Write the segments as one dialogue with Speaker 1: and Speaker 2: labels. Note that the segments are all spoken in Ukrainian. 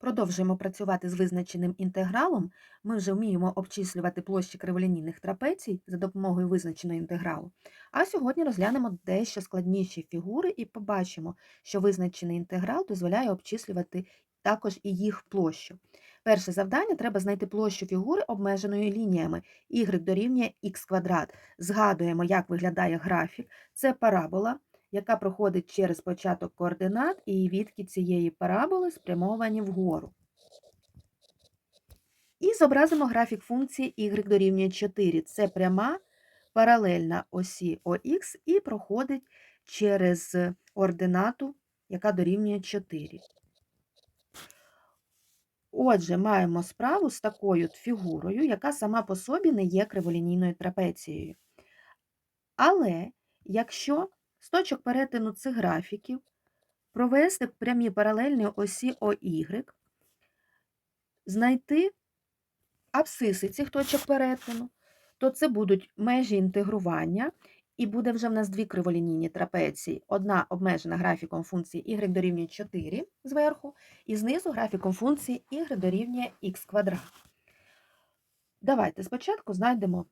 Speaker 1: Продовжуємо працювати з визначеним інтегралом. Ми вже вміємо обчислювати площі криволінійних трапецій за допомогою визначеного інтегралу. А сьогодні розглянемо дещо складніші фігури і побачимо, що визначений інтеграл дозволяє обчислювати також і їх площу. Перше завдання треба знайти площу фігури обмеженою лініями y дорівнює х квадрат. Згадуємо, як виглядає графік. Це парабола яка проходить через початок координат, і відки цієї параболи спрямовані вгору. І зобразимо графік функції y дорівнює 4. Це пряма паралельна осі ОХ і проходить через ординату, яка дорівнює 4. Отже, маємо справу з такою фігурою, яка сама по собі не є криволінійною трапецією. Але якщо з точок перетину цих графіків. Провести прямі паралельні осі ОY, знайти абсиси цих точок перетину, то це будуть межі інтегрування, і буде вже в нас дві криволінійні трапеції. Одна обмежена графіком функції y дорівнює 4 зверху, і знизу графіком функції y дорівнює х квадрат. Давайте спочатку знайдемо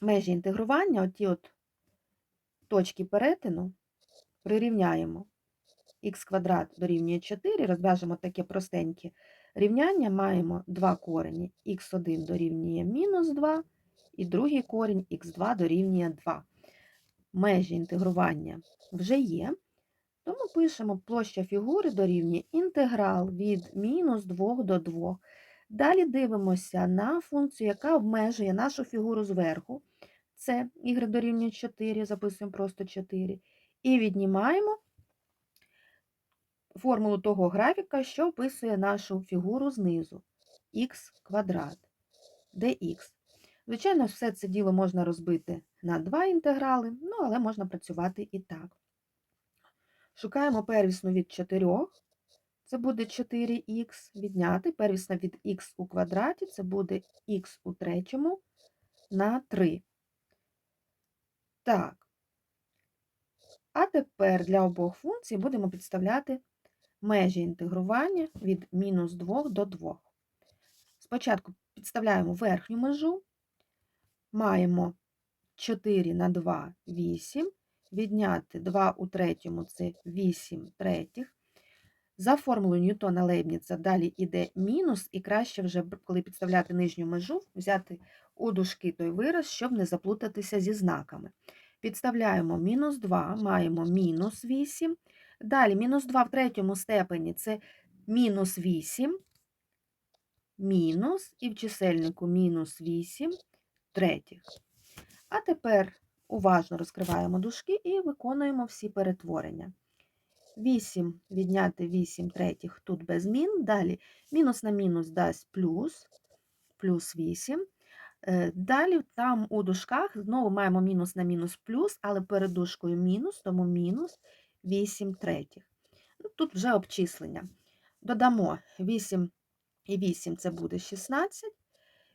Speaker 1: межі інтегрування, оті от точки перетину прирівняємо х квадрат дорівнює 4, розв'яжемо таке простеньке рівняння, маємо два корені х1 дорівнює мінус 2, і другий корінь х2 дорівнює 2. Межі інтегрування вже є, тому пишемо площа фігури дорівнює інтеграл від мінус 2 до 2. Далі дивимося на функцію, яка обмежує нашу фігуру зверху. Це y дорівнює 4, записуємо просто 4. І віднімаємо формулу того графіка, що описує нашу фігуру знизу х квадрат, dx. Звичайно, все це діло можна розбити на два інтеграли, ну, але можна працювати і так. Шукаємо первісну від 4, це буде 4х, відняти первісна від х у квадраті, це буде х у третьому на 3. Так. А тепер для обох функцій будемо підставляти межі інтегрування від мінус 2 до 2. Спочатку підставляємо верхню межу, маємо 4 на 2 8, відняти 2 у третьому це 8 третіх. За формулою Ньютона Лейбніца далі йде мінус, і краще вже, коли підставляти нижню межу, взяти у дужки той вираз, щоб не заплутатися зі знаками. Підставляємо мінус 2, маємо мінус 8. Далі мінус 2 в третьому степені це мінус 8, мінус, і в чисельнику мінус 8 третіх. А тепер уважно розкриваємо дужки і виконуємо всі перетворення. 8 відняти 8 третіх тут без змін. Далі мінус на мінус дасть плюс, плюс 8. Е, далі там у дужках знову маємо мінус на мінус плюс, але перед дужкою мінус, тому мінус 8 третіх. Ну, тут вже обчислення. Додамо 8 і 8 це буде 16,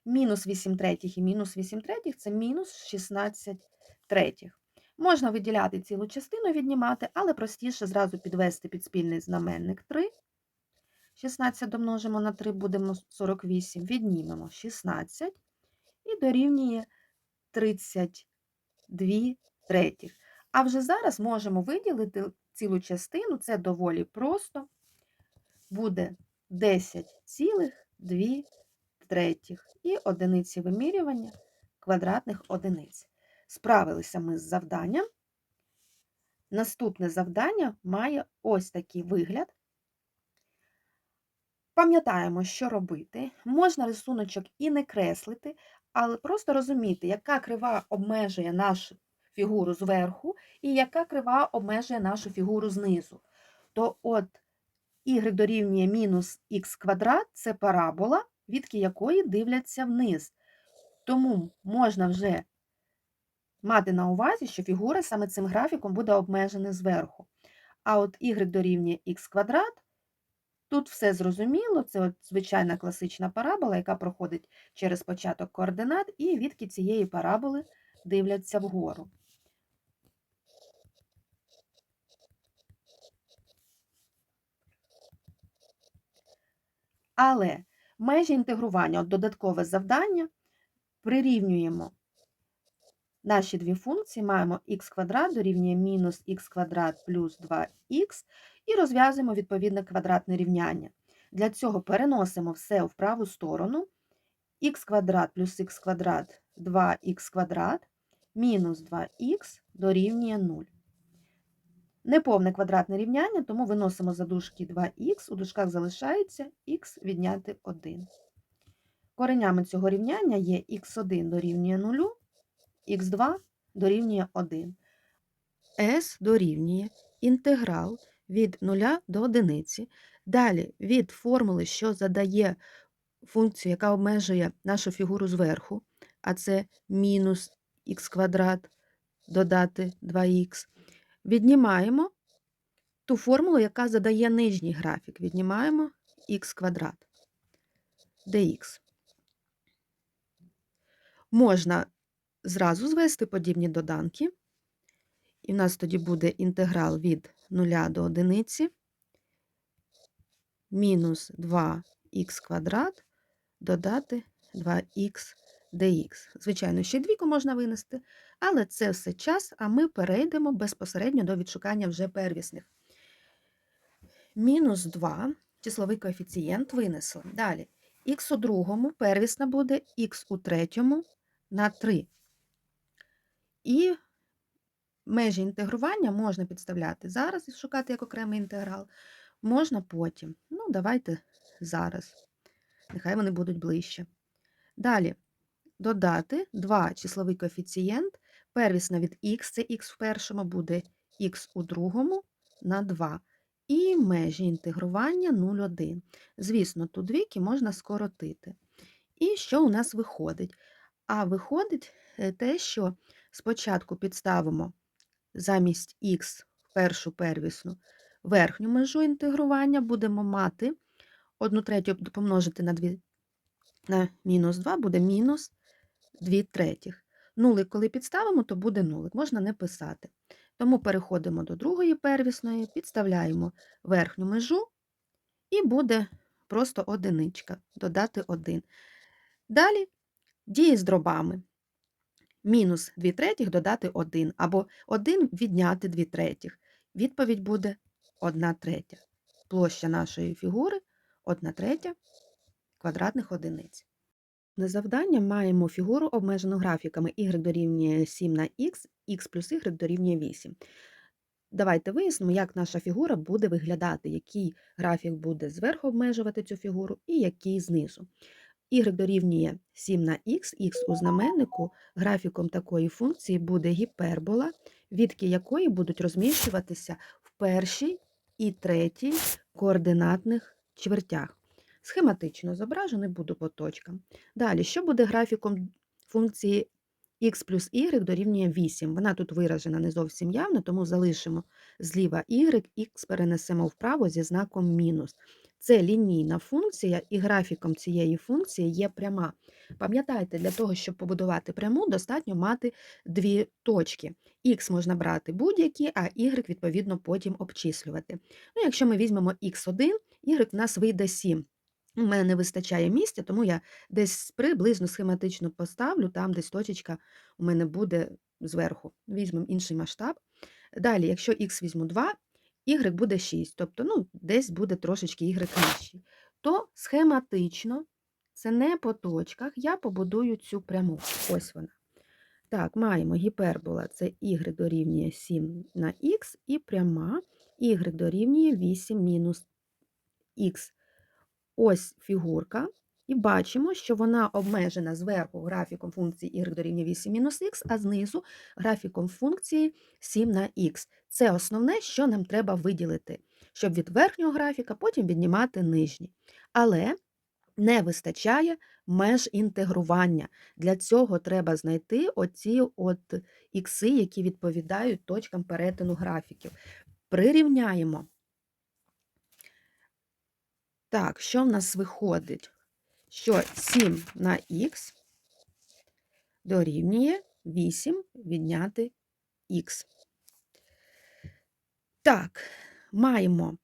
Speaker 1: мінус 8 третіх і мінус 8 третіх це мінус 16 третіх. Можна виділяти цілу частину, віднімати, але простіше зразу підвести під спільний знаменник 3. 16 домножимо на 3, будемо 48, віднімемо 16 і дорівнює 32 третіх. А вже зараз можемо виділити цілу частину, це доволі просто, буде 10,2 третіх і одиниці вимірювання квадратних одиниць. Справилися ми з завданням. Наступне завдання має ось такий вигляд. Пам'ятаємо, що робити. Можна рисуночок і не креслити, але просто розуміти, яка крива обмежує нашу фігуру зверху, і яка крива обмежує нашу фігуру знизу. То от y дорівнює мінус х квадрат це парабола, відки якої дивляться вниз. Тому можна вже мати на увазі, що фігура саме цим графіком буде обмежена зверху. А от y дорівнює х квадрат, тут все зрозуміло, це от звичайна класична парабола, яка проходить через початок координат, і відки цієї параболи дивляться вгору. Але межі інтегрування, от додаткове завдання, прирівнюємо наші дві функції, маємо х квадрат дорівнює мінус х квадрат плюс 2х і розв'язуємо відповідне квадратне рівняння. Для цього переносимо все в праву сторону. х квадрат плюс х квадрат 2х квадрат мінус 2х дорівнює 0. Неповне квадратне рівняння, тому виносимо за дужки 2х, у дужках залишається х відняти 1. Коренями цього рівняння є х1 дорівнює 0, х2 дорівнює 1. s дорівнює інтеграл від 0 до 1. Далі від формули, що задає функцію, яка обмежує нашу фігуру зверху, а це мінус х квадрат додати 2х, віднімаємо ту формулу, яка задає нижній графік. Віднімаємо х квадрат dx. Можна зразу звести подібні доданки, і в нас тоді буде інтеграл від 0 до 1 мінус 2х квадрат додати 2х dx. Звичайно, ще двійку можна винести, але це все час, а ми перейдемо безпосередньо до відшукання вже первісних. Мінус 2, числовий коефіцієнт винесли. Далі, х у другому первісна буде х у третьому на 3. І межі інтегрування можна підставляти зараз і шукати як окремий інтеграл, можна потім. Ну, давайте зараз. Нехай вони будуть ближче. Далі додати 2 числовий коефіцієнт, первісна від х, це х в першому буде х у другому на 2. І межі інтегрування 0,1. Звісно, тут двійки можна скоротити. І що у нас виходить? А виходить е, те, що спочатку підставимо замість х першу первісну верхню межу інтегрування, будемо мати 1 третю помножити на 2 на мінус 2 буде мінус 2 третіх. Нулик, коли підставимо, то буде нулик, можна не писати. Тому переходимо до другої первісної, підставляємо верхню межу, і буде просто одиничка, додати 1. Далі дії з дробами. Мінус 2 третіх додати 1, або 1 відняти 2 третіх. Відповідь буде 1 третя. Площа нашої фігури 1 третя квадратних одиниць. На завдання маємо фігуру, обмежену графіками y дорівнює 7 на х, х плюс y дорівнює 8. Давайте вияснимо, як наша фігура буде виглядати, який графік буде зверху обмежувати цю фігуру і який знизу. Y дорівнює 7 на х, х у знаменнику, графіком такої функції буде гіпербола, відки якої будуть розміщуватися в першій і третій координатних чвертях. Схематично зображу, не буду по точкам. Далі, що буде графіком функції х плюс y дорівнює 8? Вона тут виражена не зовсім явно, тому залишимо зліва y, х перенесемо вправо зі знаком мінус. Це лінійна функція, і графіком цієї функції є пряма. Пам'ятайте, для того, щоб побудувати пряму, достатньо мати дві точки. Х можна брати будь-які, а y, відповідно, потім обчислювати. Ну, Якщо ми візьмемо х1, y в нас вийде 7. У мене не вистачає місця, тому я десь приблизно схематично поставлю, там десь точечка у мене буде зверху. Візьмемо інший масштаб. Далі, якщо х візьму 2, y буде 6, тобто ну, десь буде трошечки y нижчий. То схематично, це не по точках, я побудую цю пряму. Ось вона. Так, маємо гіпербола, це y дорівнює 7 на х, і пряма y дорівнює 8 мінус х ось фігурка, і бачимо, що вона обмежена зверху графіком функції y дорівнює 8-х, а знизу графіком функції 7 на х. Це основне, що нам треба виділити, щоб від верхнього графіка потім віднімати нижній. Але не вистачає меж інтегрування. Для цього треба знайти оці от ікси, які відповідають точкам перетину графіків. Прирівняємо. Так, що в нас виходить? Що 7 на х дорівнює 8 відняти х. Так, маємо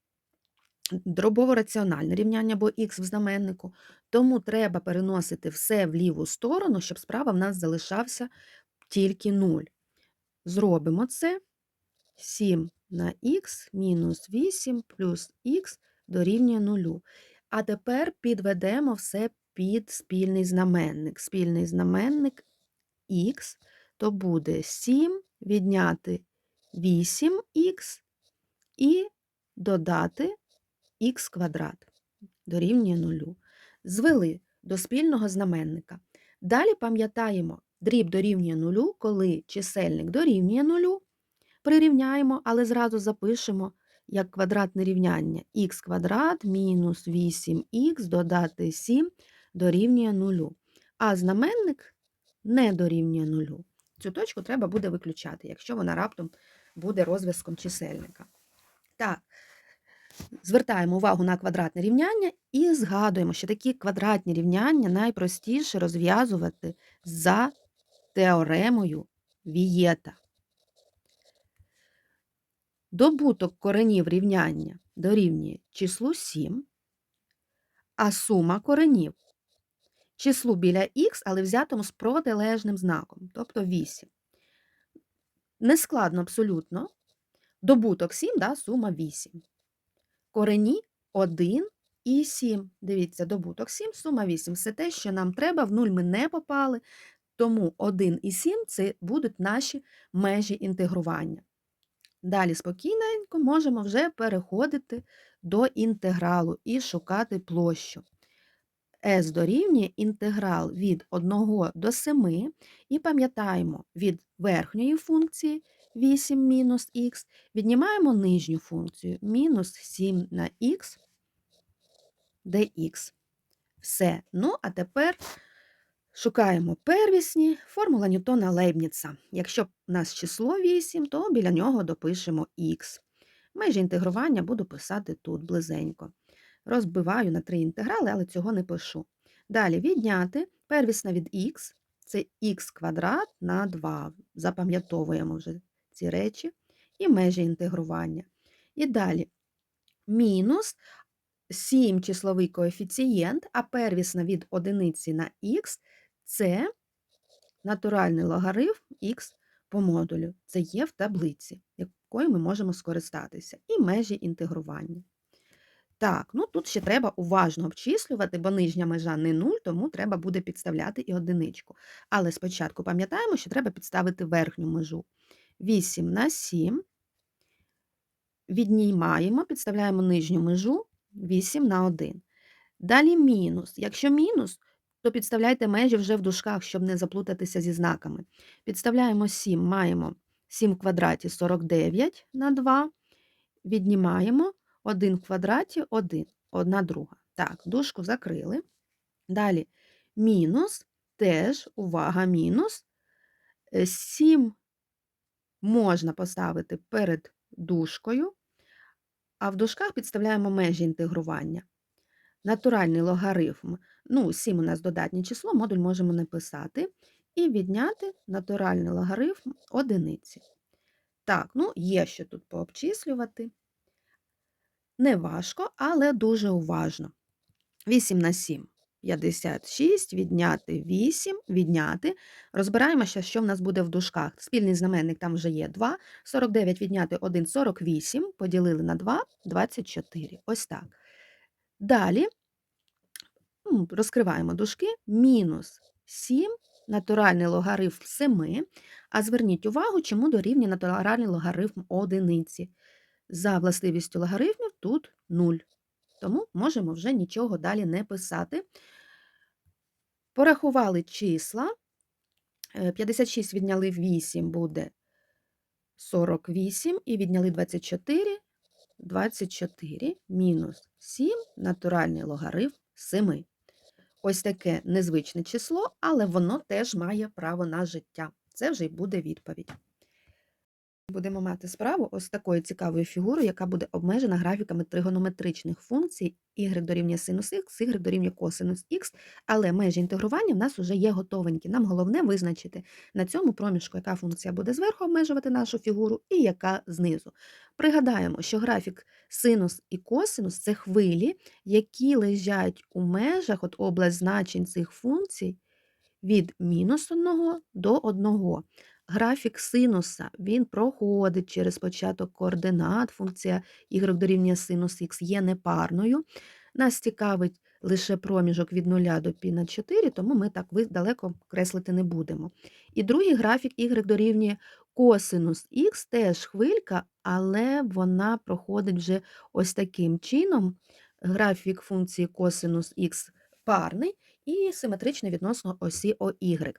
Speaker 1: дробово-раціональне рівняння, бо х в знаменнику, тому треба переносити все в ліву сторону, щоб справа в нас залишався тільки 0. Зробимо це. 7 на х мінус 8 плюс х дорівнює 0. А тепер підведемо все під спільний знаменник. Спільний знаменник х, то буде 7 відняти 8х і додати х квадрат дорівнює 0. Звели до спільного знаменника. Далі пам'ятаємо, дріб дорівнює 0, коли чисельник дорівнює 0, прирівняємо, але зразу запишемо як квадратне рівняння х квадрат мінус 8х додати 7 дорівнює 0. А знаменник не дорівнює 0. Цю точку треба буде виключати, якщо вона раптом буде розв'язком чисельника. Так, звертаємо увагу на квадратне рівняння і згадуємо, що такі квадратні рівняння найпростіше розв'язувати за теоремою Вієта. Добуток коренів рівняння дорівнює числу 7, а сума коренів числу біля х, але взятому з протилежним знаком, тобто 8. Нескладно абсолютно. Добуток 7, да, сума 8. Корені 1 і 7. Дивіться, добуток 7, сума 8. Все те, що нам треба, в нуль ми не попали, тому 1 і 7 це будуть наші межі інтегрування. Далі спокійненько можемо вже переходити до інтегралу і шукати площу. S дорівнює інтеграл від 1 до 7, і пам'ятаємо, від верхньої функції 8 мінус х, віднімаємо нижню функцію мінус 7 на х dx. Все. Ну, а тепер шукаємо первісні формула Ньютона Лейбніца. Якщо у нас число 8, то біля нього допишемо х. Межі інтегрування буду писати тут близенько. Розбиваю на три інтеграли, але цього не пишу. Далі відняти первісна від х, це х квадрат на 2. Запам'ятовуємо вже ці речі, і межі інтегрування. І далі мінус 7 числовий коефіцієнт, а первісна від одиниці на х це натуральний логарифм х по модулю. Це є в таблиці, якою ми можемо скористатися, і межі інтегрування. Так, ну тут ще треба уважно обчислювати, бо нижня межа не 0, тому треба буде підставляти і одиничку. Але спочатку пам'ятаємо, що треба підставити верхню межу. 8 на 7. Віднімаємо, підставляємо нижню межу 8 на 1. Далі мінус. Якщо мінус, то підставляйте межі вже в дужках, щоб не заплутатися зі знаками. Підставляємо 7, маємо 7 в квадраті 49 на 2. Віднімаємо 1 в квадраті 1, одна друга. Так, дужку закрили. Далі мінус, теж, увага, мінус. 7 можна поставити перед дужкою, а в дужках підставляємо межі інтегрування. Натуральний логарифм, ну, 7 у нас додатнє число, модуль можемо написати, і відняти натуральний логарифм одиниці. Так, ну, є що тут пообчислювати. Не важко, але дуже уважно. 8 на 7 56, відняти 8, відняти. Розбираємося, що в нас буде в дужках. Спільний знаменник там вже є 2. 49 відняти 1, 48, поділили на 2, 24. Ось так. Далі ну, розкриваємо дужки. Мінус 7, натуральний логарифм 7. А зверніть увагу, чому дорівнює натуральний логарифм одиниці. За властивістю логарифмів тут 0. Тому можемо вже нічого далі не писати. Порахували числа. 56 відняли 8 буде 48, і відняли 24, 24 мінус 7 натуральний логарифм 7. Ось таке незвичне число, але воно теж має право на життя. Це вже й буде відповідь. Будемо мати справу ось такою цікавою фігурою, яка буде обмежена графіками тригонометричних функцій y дорівнює синус х, y дорівнює косинус х, але межі інтегрування в нас вже є готовенькі. Нам головне визначити на цьому проміжку, яка функція буде зверху обмежувати нашу фігуру і яка знизу. Пригадаємо, що графік синус і косинус це хвилі, які лежать у межах от область значень цих функцій від мінус 1 до 1. Графік синуса він проходить через початок координат. Функція y дорівнює синус х є непарною. Нас цікавить лише проміжок від 0 до π на 4, тому ми так далеко креслити не будемо. І другий графік y дорівнює косинус х, теж хвилька, але вона проходить вже ось таким чином. Графік функції косинус х парний і симетричний відносно осі ОY.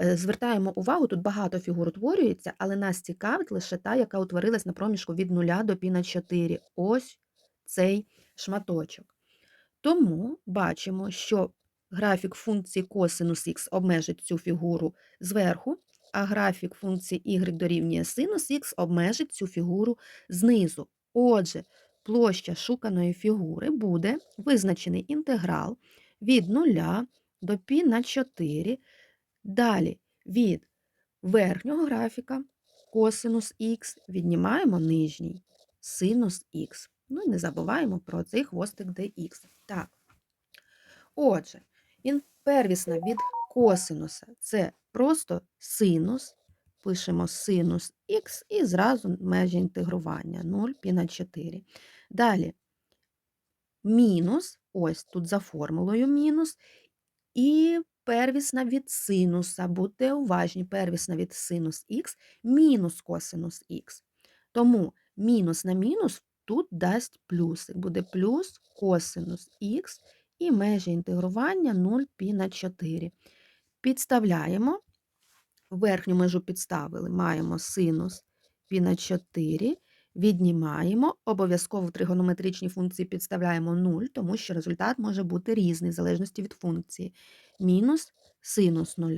Speaker 1: Е, Звертаємо увагу, тут багато фігур утворюється, але нас цікавить лише та, яка утворилась на проміжку від 0 до π на 4. Ось цей шматочок. Тому бачимо, що графік функції косинус х обмежить цю фігуру зверху, а графік функції y дорівнює синус х обмежить цю фігуру знизу. Отже, площа шуканої фігури буде визначений інтеграл від 0 до π на 4. Далі від верхнього графіка косинус х віднімаємо нижній синус х. Ну і не забуваємо про цей хвостик dx. Так. Отже, первісна від косинуса це просто синус. Пишемо синус х і зразу межі інтегрування 0 пі на 4. Далі мінус, ось тут за формулою мінус, і первісна від синуса. Будьте уважні, первісна від синус х мінус косинус х. Тому мінус на мінус тут дасть плюсик. Буде плюс косинус х і межі інтегрування 0 пі на 4. Підставляємо. Верхню межу підставили, маємо синус пі на 4, віднімаємо, обов'язково в тригонометричній функції підставляємо 0, тому що результат може бути різний, в залежності від функції. Мінус синус 0.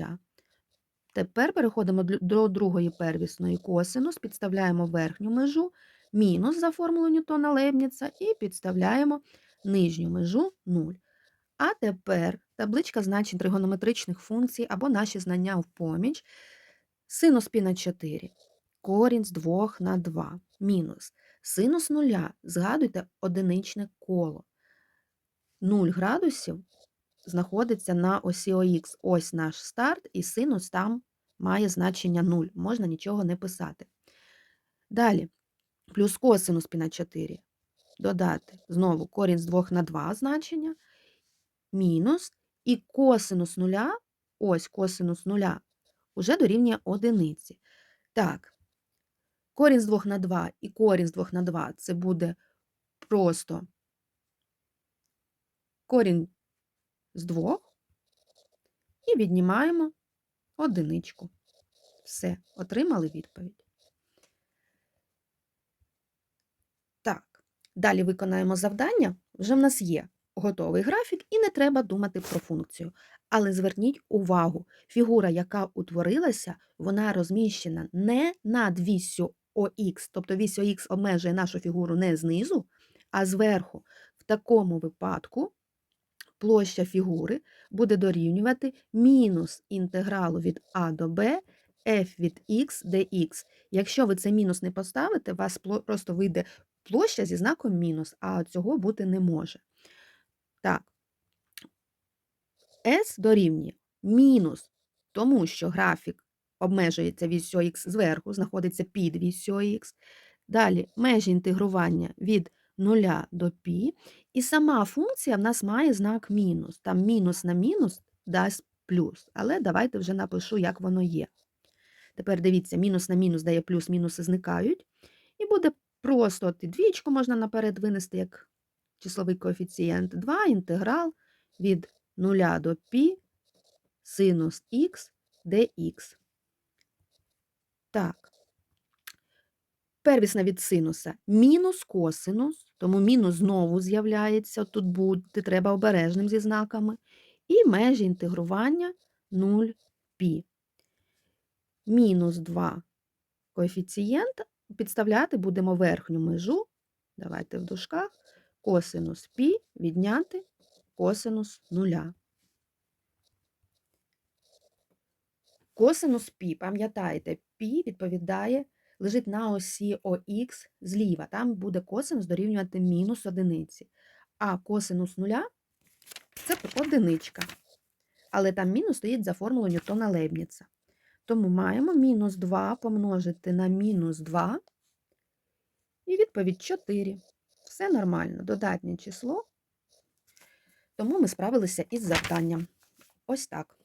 Speaker 1: Тепер переходимо до другої первісної косинус, підставляємо верхню межу, мінус за формулою Ньютона Лейбніца, і підставляємо нижню межу 0. А тепер табличка значень тригонометричних функцій або наші знання в поміч. Синус пі на 4, корінь з 2 на 2, мінус. Синус нуля, згадуйте одиничне коло. 0 градусів знаходиться на осі ОХ. Ось наш старт, і синус там має значення 0. Можна нічого не писати. Далі, плюс косинус пі на 4. Додати знову корінь з 2 на 2 значення, мінус, і косинус нуля, ось косинус нуля, уже дорівнює одиниці. Так, корінь з 2 на 2 і корінь з 2 на 2 це буде просто корінь з 2 і віднімаємо одиничку. Все, отримали відповідь. Так, далі виконаємо завдання. Вже в нас є готовий графік, і не треба думати про функцію. Але зверніть увагу, фігура, яка утворилася, вона розміщена не над віссю ОХ, тобто вісь ОХ обмежує нашу фігуру не знизу, а зверху. В такому випадку площа фігури буде дорівнювати мінус інтегралу від а до b f від x dx. Якщо ви це мінус не поставите, у вас просто вийде площа зі знаком мінус, а цього бути не може. Так. S дорівнює мінус, тому що графік обмежується віссю х зверху, знаходиться під віссю х. Далі межі інтегрування від 0 до π. І сама функція в нас має знак мінус. Там мінус на мінус дасть плюс. Але давайте вже напишу, як воно є. Тепер дивіться, мінус на мінус дає плюс, мінуси зникають. І буде просто от і двічку можна наперед винести як числовий коефіцієнт. 2 інтеграл від 0 до π синус х dx. Так Первісна від синуса мінус косинус, тому мінус знову з'являється. Тут бути треба обережним зі знаками. І межі інтегрування 0 π. Мінус 2 коефіцієнт, підставляти будемо верхню межу, давайте в дужках, косинус π відняти косинус нуля. Косинус π, пам'ятаєте, π відповідає, лежить на осі ОХ зліва. Там буде косинус дорівнювати мінус одиниці. А косинус нуля це одиничка. Але там мінус стоїть за формулою Ньютона Лейбніца. Тому маємо мінус 2 помножити на мінус 2 і відповідь 4. Все нормально, додатнє число. Тому ми справилися із завданням. Ось так.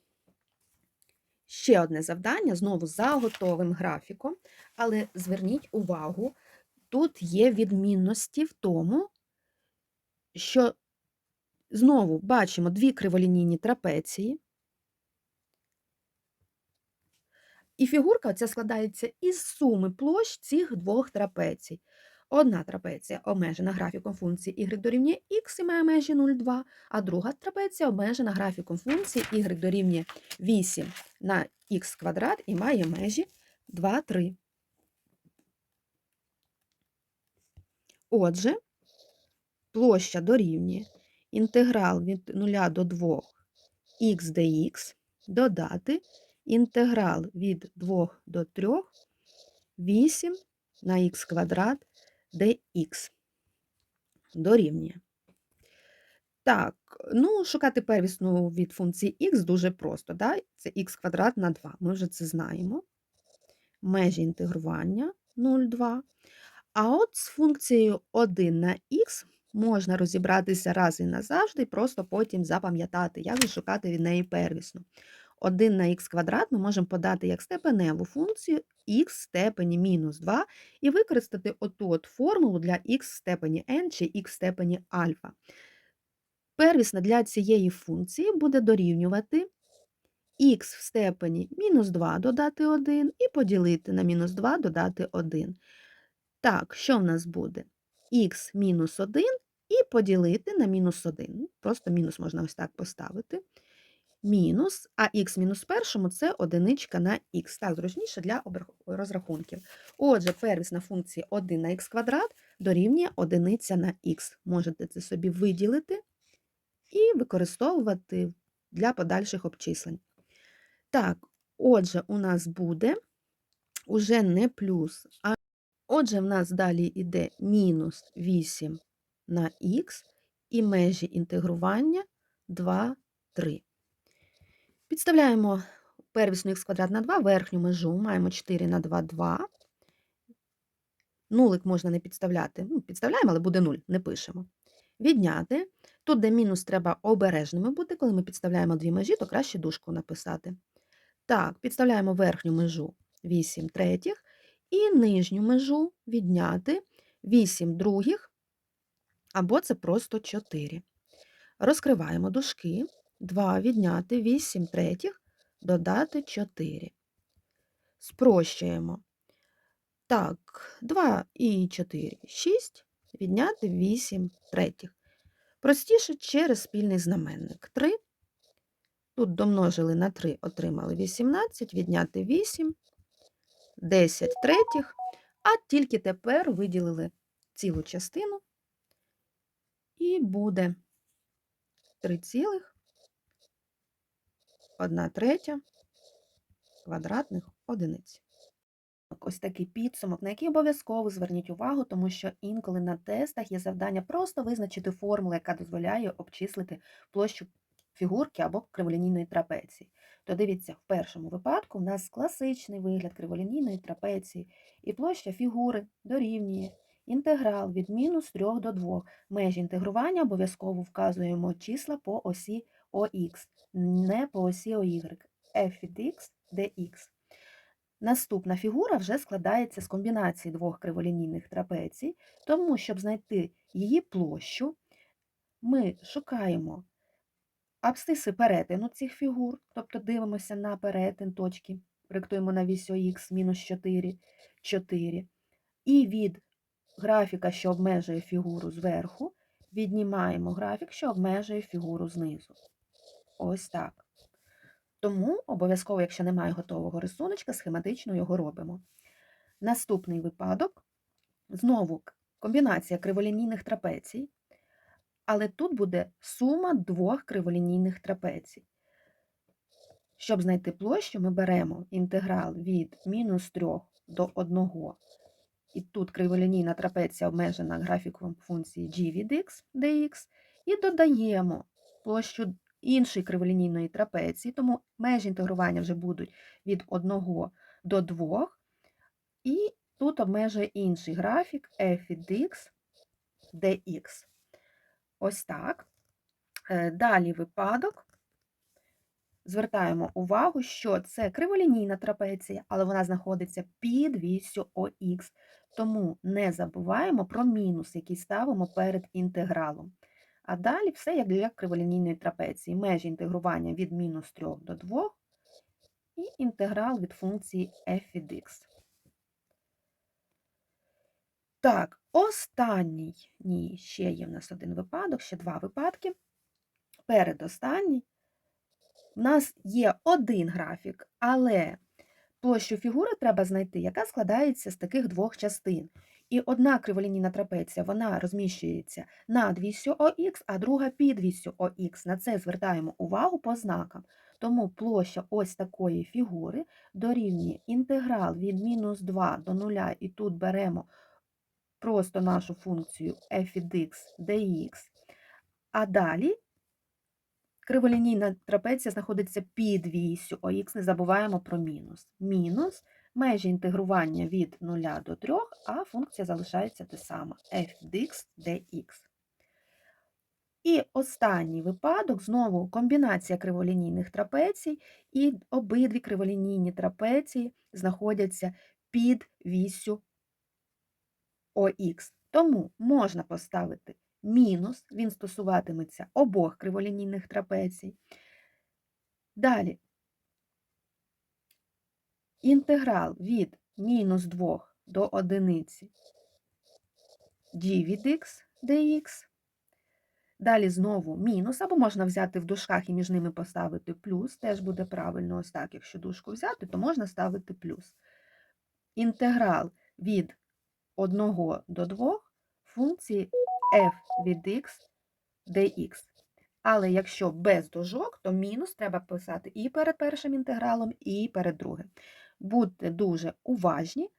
Speaker 1: Ще одне завдання, знову за готовим графіком, але зверніть увагу, тут є відмінності в тому, що знову бачимо дві криволінійні трапеції, і фігурка ця складається із суми площ цих двох трапецій. Одна трапеція обмежена графіком функції y дорівнює x і має межі 0,2, а друга трапеція обмежена графіком функції y дорівнює 8 на х квадрат і має межі 2, 3. Отже, площа дорівнює інтеграл від 0 до 2 х dx додати інтеграл від 2 до 3 8 на х квадрат dx дорівнює. Так, ну, шукати первісну від функції х дуже просто. Да? Це х квадрат на 2. Ми вже це знаємо. Межі інтегрування 0,2. А от з функцією 1 на х можна розібратися раз і назавжди, і просто потім запам'ятати, як шукати від неї первісну. 1 на х квадрат ми можемо подати як степеневу функцію х степені мінус 2 і використати оту от формулу для х степені n чи х степені альфа. Первісна для цієї функції буде дорівнювати х в степені мінус 2 додати 1 і поділити на мінус 2 додати 1. Так, що в нас буде? х мінус 1 і поділити на мінус 1. Просто мінус можна ось так поставити. Мінус, а х мінус першому це одиничка на х. Так, зручніше для розрахунків. Отже, первісна функція 1 на х квадрат дорівнює одиниця на х. Можете це собі виділити і використовувати для подальших обчислень. Так, отже, у нас буде уже не плюс, а отже, в нас далі йде мінус 8 на х і межі інтегрування 2, 3. Підставляємо первісну х квадрат на 2, верхню межу, маємо 4 на 2, 2. Нулик можна не підставляти. Ну, Підставляємо, але буде 0, не пишемо. Відняти. Тут, де мінус, треба обережними бути. Коли ми підставляємо дві межі, то краще дужку написати. Так, підставляємо верхню межу 8 третіх і нижню межу відняти 8 других, або це просто 4. Розкриваємо дужки. 2 відняти 8 третіх, додати 4. Спрощуємо. Так, 2 і 4 6, відняти 8 третіх. Простіше через спільний знаменник. 3. Тут домножили на 3, отримали 18, відняти 8, 10 третіх, а тільки тепер виділили цілу частину, і буде 3 цілих 1 третя квадратних одиниць. Ось такий підсумок, на який обов'язково зверніть увагу, тому що інколи на тестах є завдання просто визначити формулу, яка дозволяє обчислити площу фігурки або криволінійної трапеції. То дивіться, в першому випадку в нас класичний вигляд криволінійної трапеції, і площа фігури дорівнює інтеграл від мінус 3 до 2. Межі інтегрування обов'язково вказуємо числа по осі ОХ, не по осі OY, f від x dx. Наступна фігура вже складається з комбінації двох криволінійних трапецій, тому, щоб знайти її площу, ми шукаємо абсциси перетину цих фігур, тобто дивимося на перетин точки, проєктуємо на вісь ОХ мінус 4, 4. І від графіка, що обмежує фігуру зверху, віднімаємо графік, що обмежує фігуру знизу. Ось так. Тому обов'язково, якщо немає готового рисуночка, схематично його робимо. Наступний випадок знову комбінація криволінійних трапецій, але тут буде сума двох криволінійних трапецій. Щоб знайти площу, ми беремо інтеграл від мінус 3 до 1. І тут криволінійна трапеція обмежена графіком функції g від x dx, і додаємо площу іншої криволінійної трапеції, тому межі інтегрування вже будуть від 1 до 2, і тут обмежує інший графік f від x dx. Ось так. Е, Далі випадок. Звертаємо увагу, що це криволінійна трапеція, але вона знаходиться під вісю ОХ. Тому не забуваємо про мінус, який ставимо перед інтегралом. А далі все як для криволінійної трапеції. Межі інтегрування від мінус 3 до 2 і інтеграл від функції f від x. Так, останній, ні, ще є в нас один випадок, ще два випадки. Передостанній. У нас є один графік, але площу фігури треба знайти, яка складається з таких двох частин. І одна криволінійна трапеція вона розміщується над вісю ОХ, а друга під вісю ОХ. На це звертаємо увагу по знакам. Тому площа ось такої фігури дорівнює інтеграл від мінус 2 до 0, і тут беремо просто нашу функцію f від x dx. А далі криволінійна трапеція знаходиться під вісю ОХ, не забуваємо про мінус. Мінус межі інтегрування від 0 до 3, а функція залишається те сама f від x dx. І останній випадок, знову комбінація криволінійних трапецій, і обидві криволінійні трапеції знаходяться під вісю ОХ. Тому можна поставити мінус, він стосуватиметься обох криволінійних трапецій. Далі інтеграл від мінус 2 до одиниці g від x dx. Далі знову мінус, або можна взяти в дужках і між ними поставити плюс, теж буде правильно ось так, якщо дужку взяти, то можна ставити плюс. Інтеграл від 1 до 2 функції f від x dx. Але якщо без дужок, то мінус треба писати і перед першим інтегралом, і перед другим. Будьте дуже уважні,